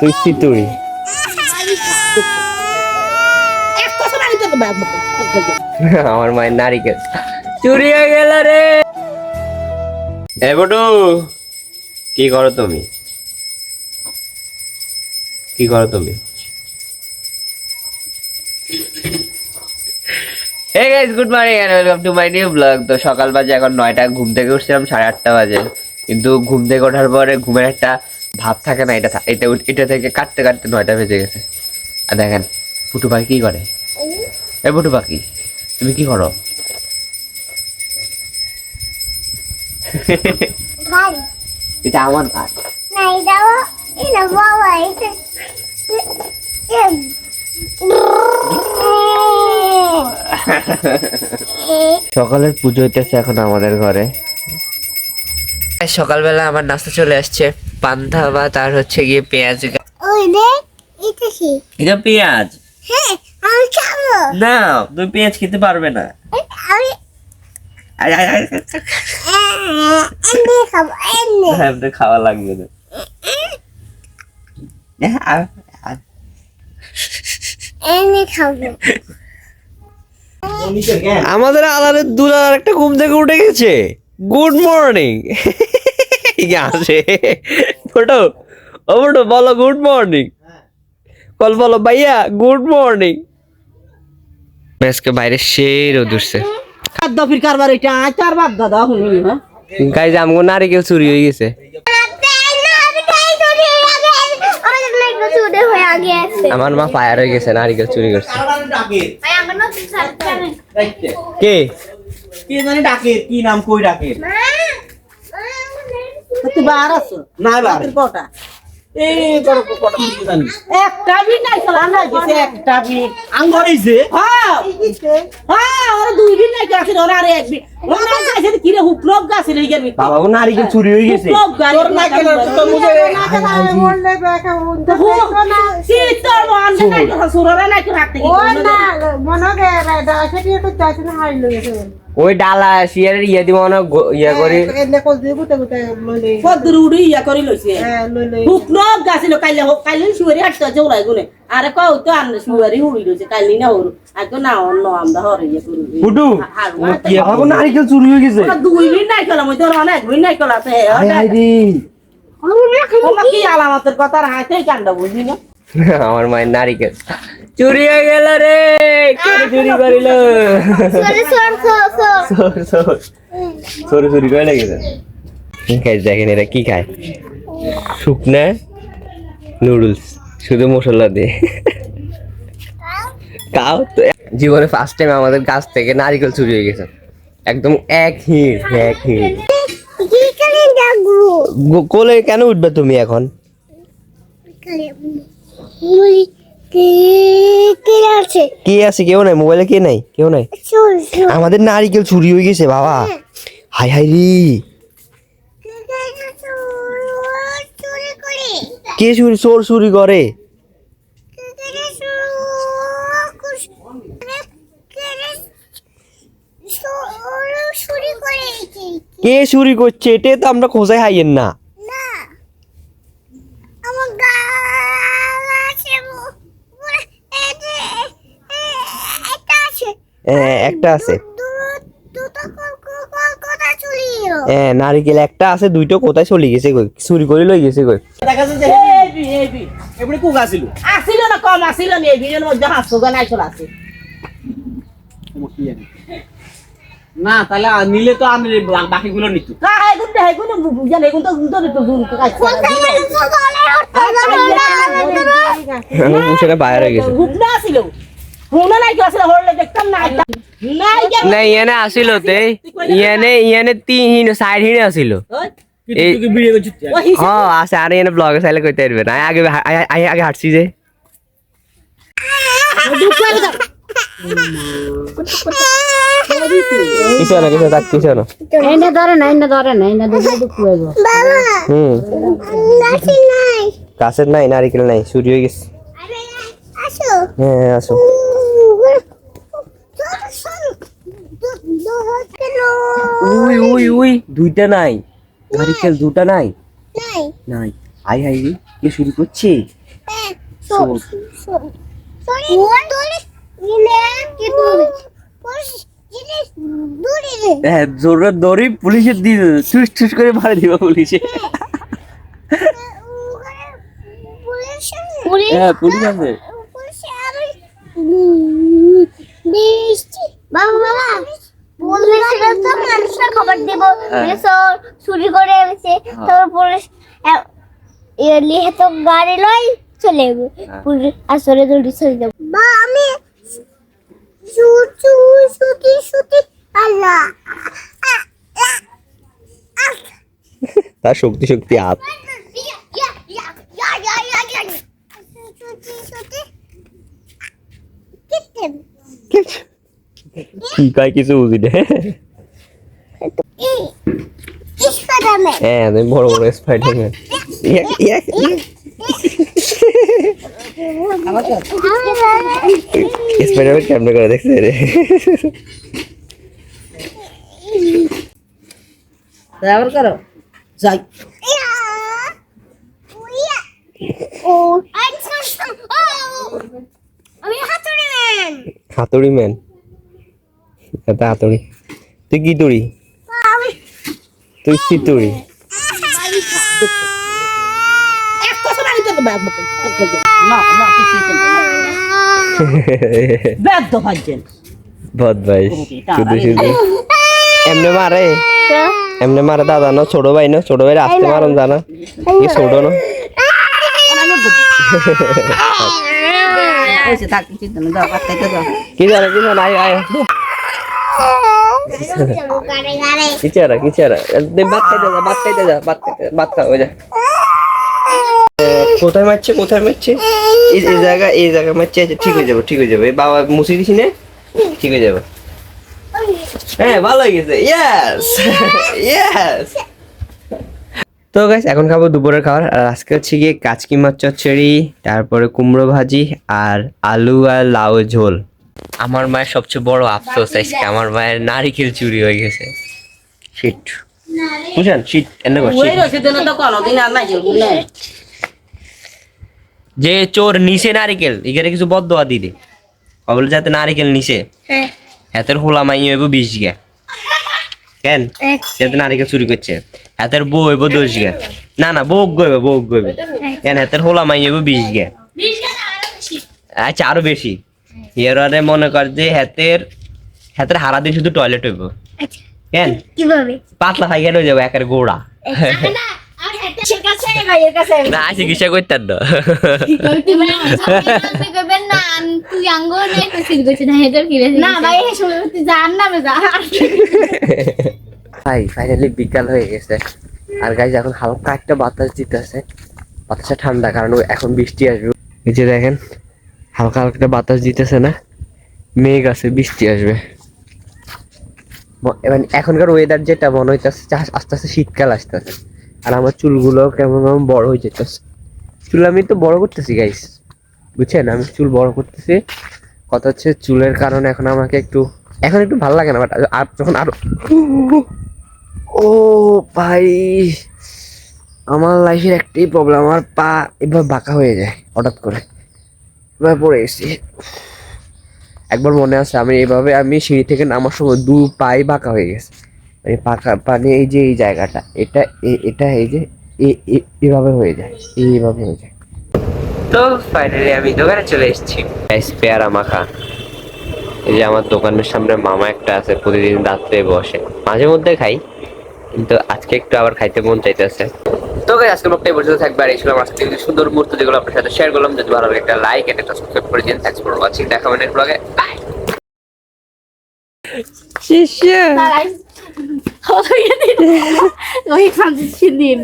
তুই আমার মায়ের নারিকেল চুরি হয়ে গেল রে। এ বটু কি করো তুমি? কি করো তুমি? Hey guys good morning and welcome to my new blog তো সকাল বাজে এখন নয়টা ঘুম থেকে উঠছিলাম সাড়ে আটটা বাজে। কিন্তু ঘুম থেকে ওঠার পরে ঘুমের একটা ভাব থাকে না এটা এটা এটা থেকে কাটতে কাটতে নয়টা বেজে গেছে। আর দেখেন ফুটু পাখি কি করে? এ ফুটু পাখি তুমি কি করো? এটা আমার এম সকালের পুজো হইতেছে এখন আমাদের ঘরে। সকালবেলা আমার নাস্তা চলে আসছে। পান্তা ভাত আর হচ্ছে গিয়ে পেঁয়াজ এটা কি? এটা পেঁয়াজ। হ্যাঁ আমি খাব। না তুমি পেঁয়াজ খেতে পারবে না। আমি আয়, আয়, আয়। এমনি খাব এমনি। হ্যাঁ, খাওয়া লাগবে না। হ্যাঁ, আমাদের আলারের দুলার একটা ঘুম থেকে উঠে গেছে। গুড মর্নিং আসে? ফটো? ও ফটো বলো গুড মর্নিং বল বলো ভাইয়া গুড মর্নিং আজকে বাইরে সেই রোদ উঠছে। খাদ্য ফির কারবার এটা বাদ দাদা শুনি হ্যাঁ? গাইজ আমগো নারিকেল চুরি হয়ে গেছে। আমার মা ফায়ার হয়ে গেছে নারিকেল চুরি করছে। কে? কি জানি ডাকে কি নাম কই ডাকে? তুই বার আছো? না রাতের কটা এই বড় কটা কি জানি। একটা বিট নাই চলা না গেছে একটা বিট আঙ্গর হইছে হ্যাঁ। হ্যাঁ ওরা দুই বিট নাই গেছে ওরা আর এক বিট ওরা গাছে কি রে হুপ্লব গাছে রে গেবি বাবা ও নারিকেল চুরি হয়ে গেছে? হুপ্লব গাছে তোর না কেন তো মুঝে তোর মন নাই তো সুররা নাই তো রাখতে ওই ডালা শিয়ারের ইয়ে দিব না ইয়ে করে। কদ্দুর উড়ি ইয়া করি লইছে। হুপ্লব গাছে লো কাইলে হোক কাইলে শুয়ারি হাঁটতে আছে ওরাই গুনে। আরে কও তো আন শুয়ারি উড়ি লইছে কাইলে না ওর আগে না অন্য আমরা হরে ইয়ে করি। ফুটু বাবা নারিকেল চুরি হয়ে গেছে? দুই নাই কলা মই তোর অনেক বিট নাই কলা আছে হায় হায় রে। ওরা কি আলামতের কথা আর হাতে কান্ড বুঝি না? আমার মায়ের নারিকেল। চুরি হয়ে গেল রে কে চুরি করিল? সর চুরি করে লেগেছে খাই দেখেন এরা? কি খায়? শুকনা নুডলস শুধু মশলা দিয়ে। কাও তো জীবনে ফার্স্ট টাইম আমাদের কাছ থেকে নারিকেল চুরি হয়ে গেছে। একদম এক হিট এক হিট কোলে কেন উঠবে তুমি এখন? কে আছে? কেউ নাই মোবাইলে কে নাই? কেউ নাই? আমাদের নারিকেল চুরি হয়ে গেছে বাবা। হাই হাই রে। কে চুরি চোর চুরি করে? কে চুরি করছে? এটা তো আমরা খোঁজাই হাইয়েন না না আমার গাল আছে বু- পুরো এই যে, এ- একটা আছে হ্যাঁ একটা আছে হ্যাঁ নারিকেল একটা আছে দুইটা কোথায় চলে গেছে গই চুরি করে লই গেছে দেখা যাচ্ছে এবারে কুক আসিল না কম আসিল না এই ভিডিওর মধ্যে হাসো গান আইসল আছে না তাহলে নিলে তো আমি বাকিগুলো নিত মানে বাইরে গেছে আসিল নাই তো আসলে ইয়ানে তে। ইয়ানে ইয়ানে তিন সাইড হিনে আসিল। হ্যাঁ আছে আর এনে ব্লগে চাইলে কইতে পারবে না। আগে আগে- হাঁটছি যে। কিছু না কিছু থাক কিছু না এনে ধরে না এনে ধরে না এনে ধরে দুঃখ হইব। বাবা হুম। গাছি নাই। নারিকেল নাই চুরি হয়ে গেছে। আসো। হ্যাঁ আসো। উই উই উই দুইটা নাই। নারিকেল দুটা নাই। নাই। নাই। হাই রে কে শুরু করছে. হ্যাঁ দড়ি পুলিশের দিয়ে ঠুস ঠুস করে মারে দিবা পুলিশে. হ্যাঁ। পুলিশ? আছে। Polis পুলিশের তো মানুষরা খবর দিব। পুলিশ চুরি করে এনেছে তোর পুলিশ লিহে তো গাড়ি লই চলে যাবে। পুলিশ আসলে দৌড়ি চলে যাবে। বা আমি শুচু শুতি শুতি আল্লাহ। তার শক্তি শক্তি হাত কি কয় কিছু বুঝি না। হ্যাঁ আমি বড় বড় স্পাইডারম্যান স্পাইডারম্যান কেমনে করে দেখছে রে? আবার করো। যাই। হাতুড়ি ম্যান হাতুড়ি তুই কি তুই সিতুড়ি এক কথা না দিতে ব্যাগ বকল না না কিছু ব্যাগ তো ভাজছেন বদমাইশ। শুধু শুধু। এমনে মারে। এমনে মারে দাদা না ছোট ভাই না ছোট ভাই আসতে মারুন জানা কি ছোট না। কি জানা কি জানা আয় আয়। কি চারা কি দে বাত খাইতে যা খাইতে যা বাত খাইতে খা যা। কোথায় মারছে কোথায় মারছে? এই জায়গা এই জায়গা মারছে আচ্ছা, ঠিক হয়ে যাবে ঠিক হয়ে যাবে। বাবা মুছে দিছি না ঠিক হয়ে যাবে। হ্যাঁ ভালো হয়ে গেছে ইয়েস ইয়েস তো গাইস এখন খাব দুপুরের খাবার আর আজকে হচ্ছে গিয়ে কাচকি মাছ চচ্চড়ি তারপরে কুমড়ো ভাজি আর আলু আর লাউ ঝোল। আমার মায়ের সবচেয়ে বড় আফসোস আজকে। আমার মায়ের নারিকেল চুরি হয়ে গেছে। শিট বুঝছেন? শিট এনে বলে যে চোর নিচে নারিকেল এখানে কিছু বদয়া দি দে। কবল যাতে নারিকেল নিচে হাতের হোলা মাই হইব বিশ গা। কেন? যাতে নারিকেল চুরি করছে। হাতের বউ হইব দশ গা। না না বউ গইবে বউ গইবে কেন? হাতের হোলা মাই হইব বিশ গা। আচ্ছা আরও বেশি। এরারে মনে কর যে হাতের হাতের হারা দিন শুধু টয়লেট হইব। কেন? কীভাবে? পাতলা পায়খানা হয়ে যাবে একের গোড়া। না আর একটা সে কাছে ভাইয়ের কাছে না চিকিৎসা করতেন না। করবেন না তুই আঙ্গ নেই কইছিস কইছিস না হেদর কি না ভাই ফাইনালি বিকাল হয়ে গেছে। আর গাইজ এখন হালকা একটা বাতাস দিতেছে। বাতাসটা ঠান্ডা কারণ এখন বৃষ্টি আসবে। এই যে দেখেন হালকা হালকা বাতাস দিতেছে না? মেঘ আছে, বৃষ্টি আসবে। ম- এবার এখনকার ওয়েদার যেটা মনে হইতেছে আস্তে আস্তে শীতকাল আসতেছে। আর আমার চুলগুলো কেমন কেমন বড় হয়ে যেতেছে চুল আমি তো বড় করতেছি গাইস বুঝছেন? আমি চুল বড় করতেছি। কথা হচ্ছে চুলের কারণে এখন আমাকে একটু এখন একটু ভালো লাগে না বাট আর যখন আরও ও ভাই, আমার লাইফের একটাই প্রবলেম আমার পা এবার বাঁকা হয়ে যায়, হঠাৎ করে। পড়ে গেছি একবার মনে আছে, আমি এইভাবে আমি সিঁড়ি থেকে নামার সময় দু পাই বাঁকা হয়ে গেছে। এই পাকা পানি এই যে এই জায়গাটা, এটা এটা এই যে, এ- এ- এভাবে হয়ে যায়, এইভাবে হয়ে যায়। তো ফাইনালি আমি দোকানে চলে এসেছি। পেয়ারা মাখা। এই যে আমার দোকানের সামনে মামা একটা আছে, প্রতিদিন রাত্রে বসে। মাঝে মধ্যে খাই, কিন্তু আজকে একটু আবার খাইতে মন চাইতেছে। তো গাইস আজকে ব্লগটা এই পর্যন্ত থাকবে। আর এই ছিল আমার সাথে সুন্দর মুহূর্ত যেগুলো আপনার সাথে শেয়ার করলাম। যদি ভালো লাগে একটা লাইক এন্ড একটা সাবস্ক্রাইব করে দিন। থ্যাঙ্কস ফর ওয়াচিং দেখা হবে নেক্সট ব্লগে বাই শিষ্য ওই খান দিন